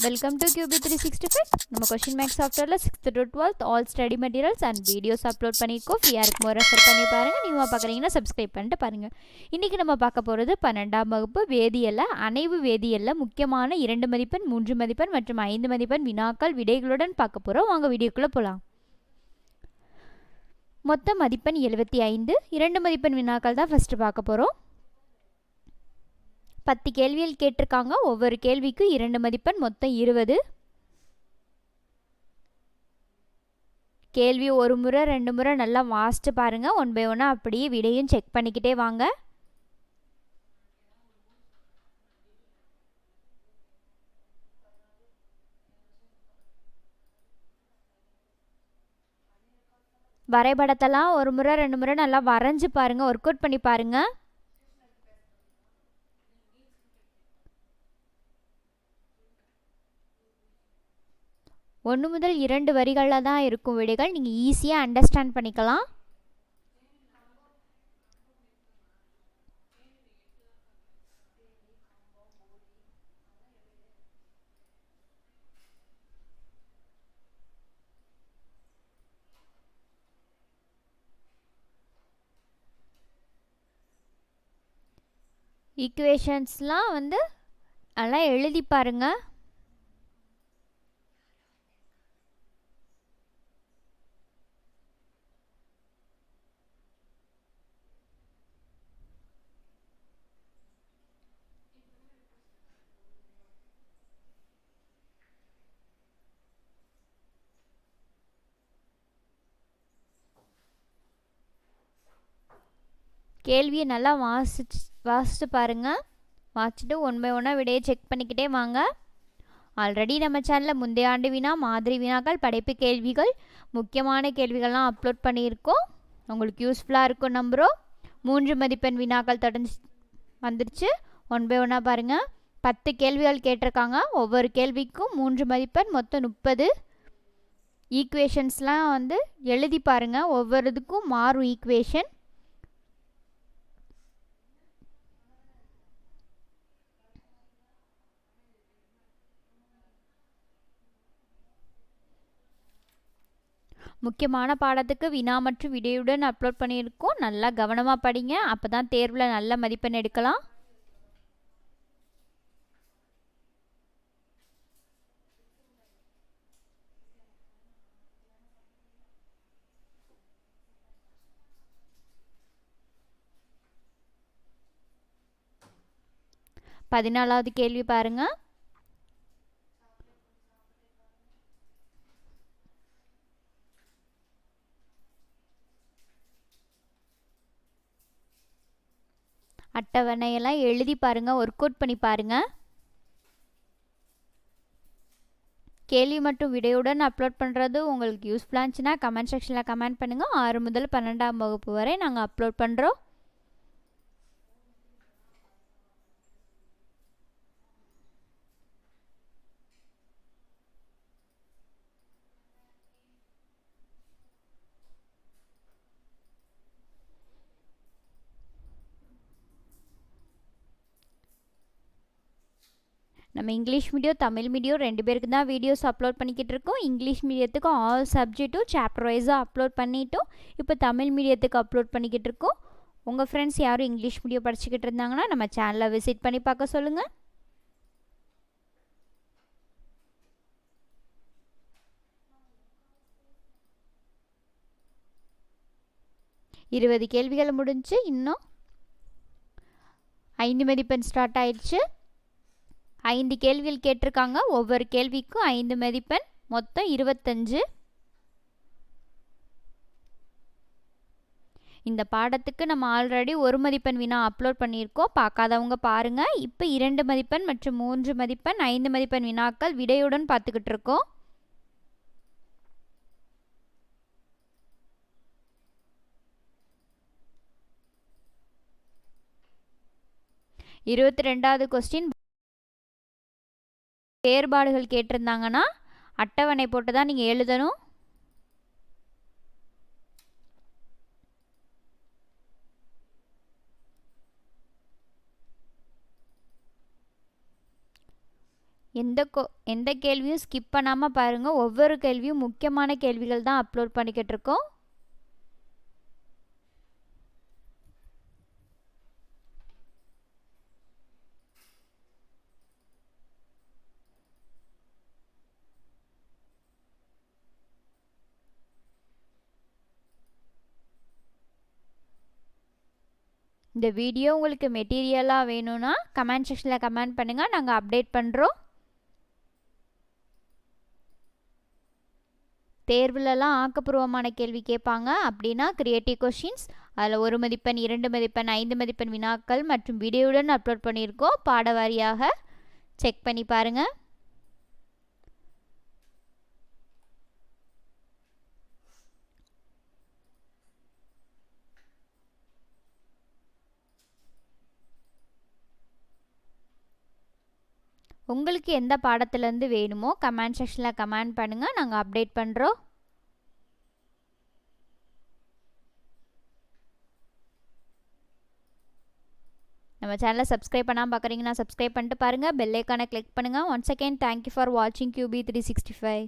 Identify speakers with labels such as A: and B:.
A: Welcome to QB three sixty five நம்ம question maths சாஃப்ட்வேரில் sixth to twelfth all study materials and videos upload பண்ணியிருக்கோம் ஃப்ரீயாக இருக்கும்போது refer பண்ணி பாருங்கள் நீங்கள் பார்க்குறீங்கன்னா சப்ஸ்கிரைப் பண்ணிட்டு பாருங்கள் இன்றைக்கி நம்ம பார்க்க போகிறது பன்னெண்டாம் வகுப்பு வேதியியல்ல அணைவு வேதியலில் முக்கியமான இரண்டு மதிப்பெண் மூன்று மதிப்பெண் மற்றும் ஐந்து மதிப்பெண் வினாக்கள் விடைகளுடன் பார்க்க போகிறோம் வாங்க வீடியோக்குள்ளே போகலாம் மொத்த மதிப்பெண் எழுபத்தி ஐந்து. இரண்டு மதிப்பெண் வினாக்கள் தான் ஃபஸ்ட்டு பார்க்க போகிறோம் பத்து கேள்விகள் கேட்டிருக்காங்க. ஒவ்வொரு கேள்விக்கும் இரண்டு மதிப்பெண் மொத்தம் இருபது. கேள்வி ஒரு முறை ரெண்டு முறை நல்லா வாசித்து பாருங்கள் ஒன் பை ஒன்னாக அப்படியே விடையும் செக் பண்ணிக்கிட்டே வாங்க. வரைபடத்தெல்லாம் ஒரு முறை ரெண்டு முறை நல்லா வரைஞ்சி பாருங்கள் ஒர்க் அவுட் பண்ணி பாருங்கள் ஒன்று முதல் இரண்டு வரிகளில் தான் இருக்கும் விடைகள். நீங்கள் ஈஸியாக அண்டர்ஸ்டாண்ட் பண்ணிக்கலாம். ஈக்குவேஷன்ஸ்லாம் வந்து நல்லா எழுதி பாருங்கள் கேள்வியை நல்லா வாசிச்சு வாசித்து பாருங்கள் வாசிச்சுட்டு ஒன் பை ஒன்னாக விடையை செக் பண்ணிக்கிட்டே வாங்க. ஆல்ரெடி நம்ம சேனலில் முந்தைய ஆண்டு வினா மாதிரி வினாக்கள் படைப்பு கேள்விகள் முக்கியமான கேள்விகள்லாம் அப்லோட் பண்ணியிருக்கோம். உங்களுக்கு யூஸ்ஃபுல்லாக இருக்கும் நம்புகிறோம் மூன்று மதிப்பெண் வினாக்கள் தொடர்ந்து வந்துருச்சு. ஒன் பை ஒன்னாக பாருங்கள் பத்து கேள்விகள் கேட்டிருக்காங்க. ஒவ்வொரு கேள்விக்கும் மூன்று மதிப்பெண் மொத்தம் முப்பது. ஈக்குவேஷன்ஸ்லாம் வந்து எழுதி பாருங்கள் ஒவ்வொரு இதுக்கும் மாறும் ஈக்குவேஷன் முக்கியமான பாடத்துக்கு வினா மற்றும் விடையுடன் அப்லோட் பண்ணியிருக்கோம். நல்லா கவனமாக படிங்க. அப்போ தான் தேர்வில் நல்ல மதிப்பெண் எடுக்கலாம். பதினாலாவது கேள்வி பாருங்கள் அட்டவணையெல்லாம் எழுதி பாருங்கள் ஒர்க் அவுட் பண்ணி பாருங்கள் கேள்வி மற்றும் விடையுடன் அப்லோட் பண்ணுறது உங்களுக்கு யூஸ்ஃபுல்லாக இருந்துச்சுன்னா கமெண்ட் செக்ஷனில் கமெண்ட் பண்ணுங்கள் ஆறு முதல் பன்னெண்டாம் வகுப்பு வரை நாங்கள் அப்லோட் பண்ணுறோம் நம்ம இங்கிலீஷ் மீடியம் தமிழ் மீடியம் ரெண்டு பேருக்கு தான் வீடியோஸ் அப்லோட் பண்ணிக்கிட்டு இருக்கோம் இங்கிலீஷ் மீடியத்துக்கும் ஆல் சப்ஜெக்ட்டும் சாப்டர் வைஸாக அப்லோட் பண்ணிட்டோம். இப்போ தமிழ் மீடியத்துக்கு அப்லோட் பண்ணிக்கிட்டு இருக்கோம் உங்கள் ஃப்ரெண்ட்ஸ் யாரும் இங்கிலீஷ் மீடியம் படிச்சுக்கிட்டு இருந்தாங்கன்னா நம்ம சேனலை விசிட் பண்ணி பார்க்க சொல்லுங்கள் இருபது கேள்விகள் முடிஞ்சு இன்னும் ஐந்து மதிப்பெண் ஸ்டார்ட் ஆயிடுச்சு. ஐந்து கேள்விகள் கேட்டிருக்காங்க. ஒவ்வொரு கேள்விக்கும் ஐந்து மதிப்பெண். மொத்தம் இருபத்தஞ்சு. இந்த பாடத்துக்கு நம்ம ஆல்ரெடி ஒரு மதிப்பெண் வினா அப்லோட் பண்ணியிருக்கோம். பார்க்காதவங்க பாருங்கள் இப்போ இரண்டு மதிப்பெண் மற்றும் மூன்று மதிப்பெண் ஐந்து மதிப்பெண் வினாக்கள் விடையுடன் பார்த்துக்கிட்டு இருக்கோம். இருபத்தி ரெண்டாவது கொஸ்டின் வேறுபாடுகள் கேட்டிருந்தாங்கன்னா அட்டவணை போட்டு தான் நீங்கள் எழுதணும். எந்த கோ எந்த கேள்வியும் ஸ்கிப் பண்ணாமல் பாருங்கள் ஒவ்வொரு கேள்வியும் முக்கியமான கேள்விகள் தான் அப்லோட் பண்ணிக்கிட்டு இருக்கோம். இந்த வீடியோ உங்களுக்கு மெட்டீரியலாக வேணும்னா கமெண்ட் செக்ஷனில் கமெண்ட் பண்ணுங்கள் நாங்கள் அப்டேட் பண்ணுறோம் தேர்வுலலாம் ஆக்கப்பூர்வமான கேள்வி கேட்பாங்க. அப்படின்னா கிரியேட்டிவ் கொஷின்ஸ் அதில் ஒரு மதிப்பெண் இரண்டு மதிப்பெண் ஐந்து மதிப்பெண் வினாக்கள் மற்றும் வீடியோவுடன் அப்லோட் பண்ணியிருக்கோம். பாடவாரியாக செக் பண்ணி பாருங்கள் உங்களுக்கு எந்த பாடத்துலேருந்து வேணுமோ கமெண்ட் செக்ஷனில் கமெண்ட் பண்ணுங்கள் நாங்கள் அப்டேட் பண்ணுறோம் நம்ம சேனலை சப்ஸ்கிரைப் பண்ணாமல் பார்க்குறீங்கன்னா சப்ஸ்கிரைப் பண்ணிட்டு பாருங்கள் பெல்லைக்கானை கிளிக் பண்ணுங்கள் once again thank you for வாட்சிங் கியூபி த்ரீ சிக்ஸ்டி ஃபைவ்